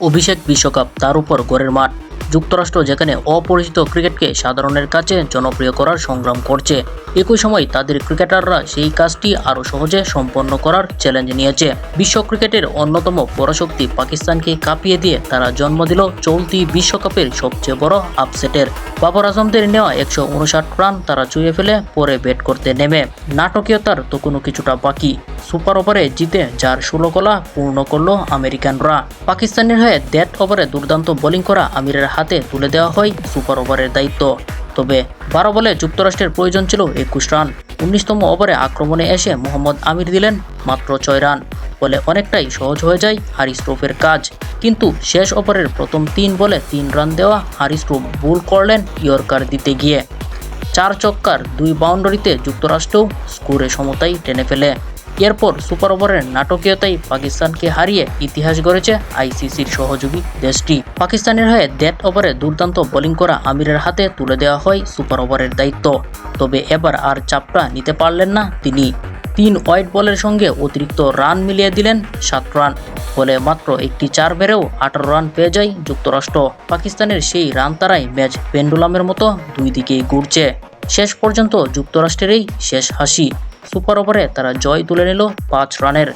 অভিষেক বিশ্বকাপ তার উপর গড়ের মাঠ। যুক্তরাষ্ট্র যেখানে অপরিচিত ক্রিকেটকে সাধারণের কাছে জনপ্রিয় করার সংগ্রাম করছে, একই সময় তাদের ক্রিকেটাররা সেই কাজটি আরও সহজে সম্পন্ন করার চ্যালেঞ্জ নিয়েছে। বিশ্ব ক্রিকেটের অন্যতম পরাশক্তি পাকিস্তানকে কাঁপিয়ে দিয়ে তারা জন্ম দিল চলতি বিশ্বকাপের সবচেয়ে বড় আপসেটের বাবর আজমদের নেওয়া একশো উনষাট রান তারা চুয়ে ফেলে, পরে ব্যাট করতে নেমে। নাটকীয়তার তো কোনো কিছুটা বাকি। সুপার ওভারে জিতে যার ষোলো কলা পূর্ণ করল আমেরিকানরা। পাকিস্তানের হয়ে ডেথ ওভারে দুর্দান্ত বোলিং করা আমিরের হাতে তুলে দেওয়া হয় সুপার ওভারের দায়িত্ব। তবে বারো বলে যুক্তরাষ্ট্রের প্রয়োজন ছিল একুশ রান। উনিশতম ওভারে আক্রমণে এসে মোহাম্মদ আমির দিলেন মাত্র ছয় রান। ফলে অনেকটাই সহজ হয়ে যায় হারিস রুফের কাজ। কিন্তু শেষ ওভারের প্রথম তিন বলে তিন রান দেওয়া হারিস ভুল করলেন ইয়র্কার দিতে গিয়ে। চার চক্কার দুই বাউন্ডারিতে যুক্তরাষ্ট্র স্কোরে সমতাই টেনে ফেলে। এরপর সুপার ওভারের নাটকীয়তায় পাকিস্তানকে হারিয়ে ইতিহাস গড়েছে আইসিসির সহযোগী দেশটি। পাকিস্তানের হয়ে ডেথ ওভারে দুর্দান্ত বোলিং করা আমিরের হাতে তুলে দেওয়া হয় সুপার ওভারের দায়িত্ব। তবে এবার আর চাপটা নিতে পারলেন না তিনি। তিন হোয়াইট বলের সঙ্গে অতিরিক্ত রান মিলিয়ে দিলেন সাত রান। ফলে মাত্র একটি চার বেড়েও আঠারো রান পেয়ে যায় যুক্তরাষ্ট্র। পাকিস্তানের সেই রান তারাই ম্যাচ পেন্ডুলামের মতো দুই দিকেই ঘুরছে। শেষ পর্যন্ত যুক্তরাষ্ট্রেরই শেষ হাসি। সুপার ওভারে তারা জয় তুলে নিল পাঁচ রানের।